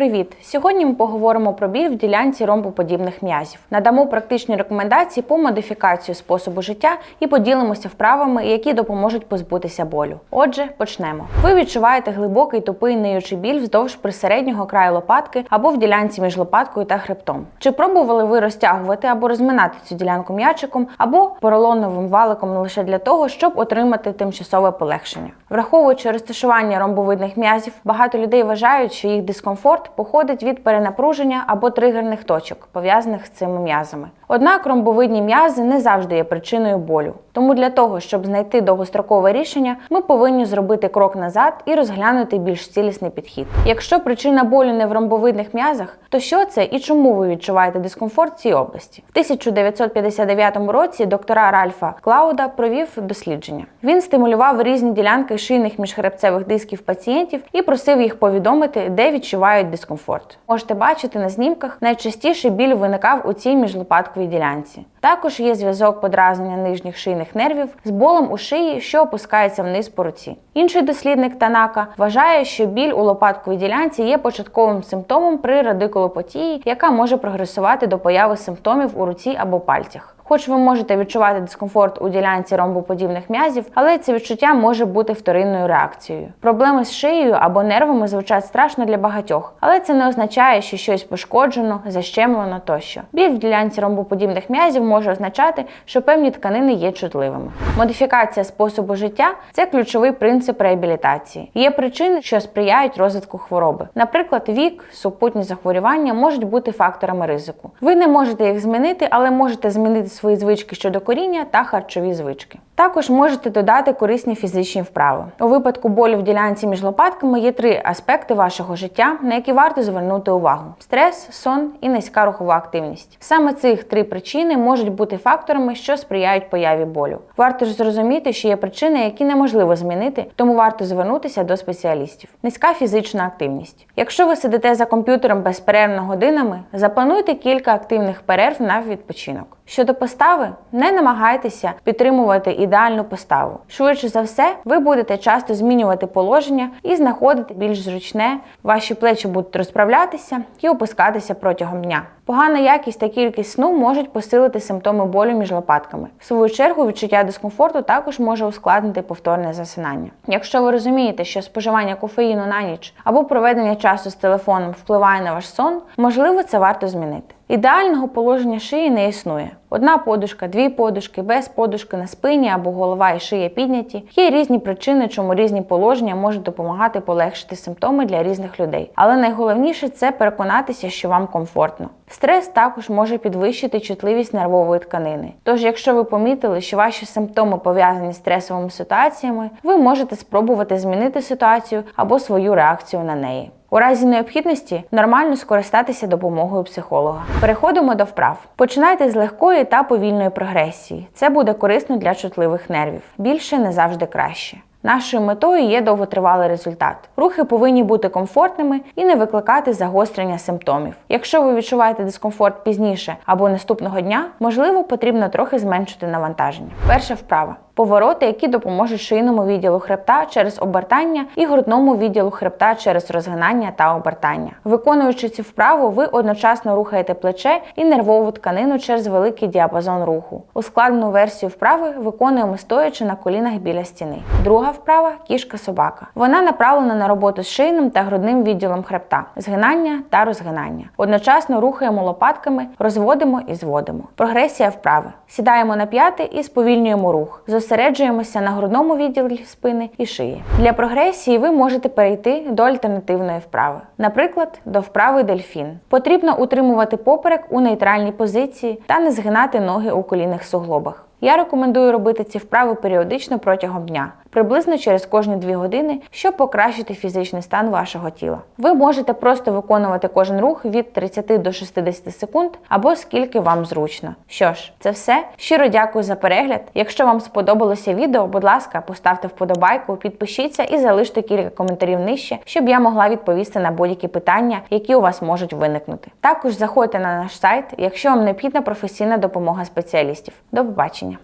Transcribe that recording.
Привіт! Сьогодні ми поговоримо про біль в ділянці ромбоподібних м'язів. Надамо практичні рекомендації по модифікацію способу життя і поділимося вправами, які допоможуть позбутися болю. Отже, почнемо. Ви відчуваєте глибокий тупий ниючий біль вздовж присереднього краю лопатки або в ділянці між лопаткою та хребтом. Чи пробували ви розтягувати або розминати цю ділянку м'ячиком або поролоновим валиком лише для того, щоб отримати тимчасове полегшення? Враховуючи розташування ромбовидних м'язів, багато людей вважають, що їх дискомфорт походить від перенапруження або тригерних точок, пов'язаних з цими м'язами. Однак ромбовидні м'язи не завжди є причиною болю. Тому для того, щоб знайти довгострокове рішення, ми повинні зробити крок назад і розглянути більш цілісний підхід. Якщо причина болю не в ромбовидних м'язах, то що це і чому ви відчуваєте дискомфорт в цій області? В 1959 році доктора Ральфа Клауда провів дослідження. Він стимулював різні ділянки шийних міжхребцевих дисків пацієнтів і просив їх повідомити, де відчувають дискомфорт. Можете бачити на знімках, найчастіше біль виникав у цій міжлопатковій ділянці. Також є зв'язок подразнення нижніх шийних нервів з болем у шиї, що опускається вниз по руці. Інший дослідник Танака вважає, що біль у лопатковій ділянці є початковим симптомом при радикулопатії, яка може прогресувати до появи симптомів у руці або пальцях. Хоч ви можете відчувати дискомфорт у ділянці ромбоподібних м'язів, але це відчуття може бути вторинною реакцією. Проблеми з шиєю або нервами звучать страшно для багатьох, але це не означає, що щось пошкоджено, защемлено тощо. Біль в ділянці ромбоподібних м'язів може означати, що певні тканини є чутливими. Модифікація способу життя це ключовий принцип реабілітації. Є причини, що сприяють розвитку хвороби. Наприклад, вік, супутні захворювання можуть бути факторами ризику. Ви не можете їх змінити, але можете змінити свої звички щодо коріння та харчові звички. Також можете додати корисні фізичні вправи. У випадку болю в ділянці між лопатками є три аспекти вашого життя, на які варто звернути увагу: стрес, сон і низька рухова активність. Саме цих три причини можуть бути факторами, що сприяють появі болю. Варто ж зрозуміти, що є причини, які неможливо змінити, тому варто звернутися до спеціалістів. Низька фізична активність. Якщо ви сидите за комп'ютером безперервно годинами, заплануйте кілька активних перерв на відпочинок. Щодо постави, не намагайтеся підтримувати ідеальну поставу. Швидше за все, ви будете часто змінювати положення і знаходити більш зручне, ваші плечі будуть розправлятися і опускатися протягом дня. Погана якість та кількість сну можуть посилити симптоми болю між лопатками. В свою чергу, відчуття дискомфорту також може ускладнити повторне засинання. Якщо ви розумієте, що споживання кофеїну на ніч або проведення часу з телефоном впливає на ваш сон, можливо, це варто змінити. Ідеального положення шиї не існує. Одна подушка, дві подушки, без подушки на спині або голова і шия підняті. Є різні причини, чому різні положення можуть допомагати полегшити симптоми для різних людей. Але найголовніше це переконатися, що вам комфортно. Стрес також може підвищити чутливість нервової тканини. Тож, якщо ви помітили, що ваші симптоми пов'язані з стресовими ситуаціями, ви можете спробувати змінити ситуацію або свою реакцію на неї. У разі необхідності нормально скористатися допомогою психолога. Переходимо до вправ. Починайте з легкої та повільної прогресії. Це буде корисно для чутливих нервів. Більше не завжди краще. Нашою метою є довготривалий результат. Рухи повинні бути комфортними і не викликати загострення симптомів. Якщо ви відчуваєте дискомфорт пізніше або наступного дня, можливо, потрібно трохи зменшити навантаження. Перша вправа. Повороти, які допоможуть шийному відділу хребта через обертання і грудному відділу хребта через розгинання та обертання. Виконуючи цю вправу, ви одночасно рухаєте плече і нервову тканину через великий діапазон руху. Ускладнену версію вправи виконуємо стоячи на колінах біля стіни. Друга вправа кішка-собака. Вона направлена на роботу з шийним та грудним відділом хребта, згинання та розгинання. Одночасно рухаємо лопатками, розводимо і зводимо. Прогресія вправи. Сідаємо на п'яти і сповільнюємо рух. Зосереджуємося на грудному відділі спини і шиї. Для прогресії ви можете перейти до альтернативної вправи, наприклад, до вправи дельфін. Потрібно утримувати поперек у нейтральній позиції та не згинати ноги у колінних суглобах. Я рекомендую робити ці вправи періодично протягом дня, приблизно через кожні 2 години, щоб покращити фізичний стан вашого тіла. Ви можете просто виконувати кожен рух від 30 до 60 секунд або скільки вам зручно. Що ж, це все. Щиро дякую за перегляд. Якщо вам сподобалося відео, будь ласка, поставте вподобайку, підпишіться і залиште кілька коментарів нижче, щоб я могла відповісти на будь-які питання, які у вас можуть виникнути. Також заходьте на наш сайт, якщо вам необхідна професійна допомога спеціалістів. До побачення!